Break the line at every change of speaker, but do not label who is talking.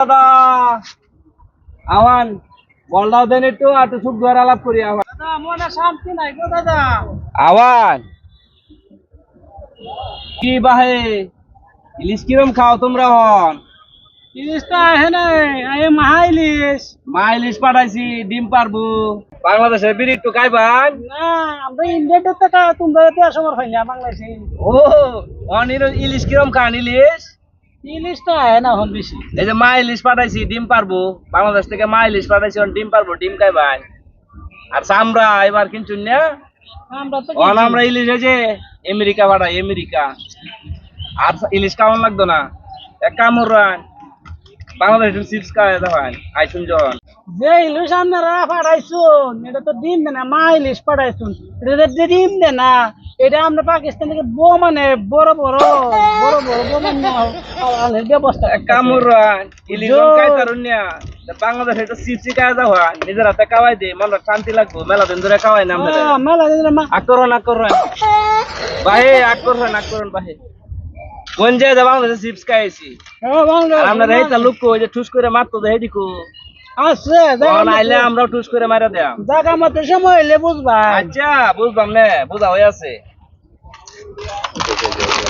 দাদা। আওয়ান বলদাও দেন একটু আর সুখ ধরে আলাপ করি আওয়ান।
দাদা মনে শান্তি নাই গো দাদা।
আওয়ান। কি বাহে? ইলিশ কিরম খাও তোমরা হন
ইলিশটা আহে নাই আহে মাহা ইলিশ।
মা ইলিশ পাঠাইছি ডিম পারব। বাংলাদেশে বিড়ি একটু খাইবান?
না আমরা ইন্ডিয়াতে টাকা তোমরা তো সময় না বাংলাদেশে।
ও অন ইলিশ কিরম খান ইলিশ?
না বেশি।
এই যে মা ইলিশ পাঠাইছি ডিম পারব। বাংলাদেশ থেকে মা ইলিশ পাঠাইছি ডিম পারব ডিম আর চামড়া এবার না?
আমরা
ইলিশ যে আমেরিকা পাঠাই আমেরিকা। আর ইলিশ লাগতো না। এক বাংলাদেশ চিপস দেখান
যে ইলিশ আপনারা পাঠাইছুন এটা তো ডিম দেয় না মা ইলিশ পাঠাইছুন এটা ডিম দেয় না এটা আমরা পাকিস্তান থেকে বো মানে বড় বড় বড় বড় বো মানে ব্যবস্থা
এক কাম রান ইলিশ
জোর।
খাই তারুন না বাংলাদেশে তো চিপসি খাওয়া যাওয়া নিজের হাতে খাওয়াই দে মনে শান্তি লাগবো। মেলা দিন ধরে খাওয়াই না আমরা।
মেলা দিন মা
আকরণ আকরণ বাহে আকরণ আকরণ বাহে কোন যে বাংলাদেশে চিপস খাইছি? আমরা ওই যে ঠুস করে মারতো দেখে দিকো।
আছে
তখন আইলে আমরাও ঠুস করে মারা দেয়া
মতো সময় হইলে বুঝবা।
আচ্ছা বুঝলাম নে বুঝা হয়ে আছে। Entonces yo,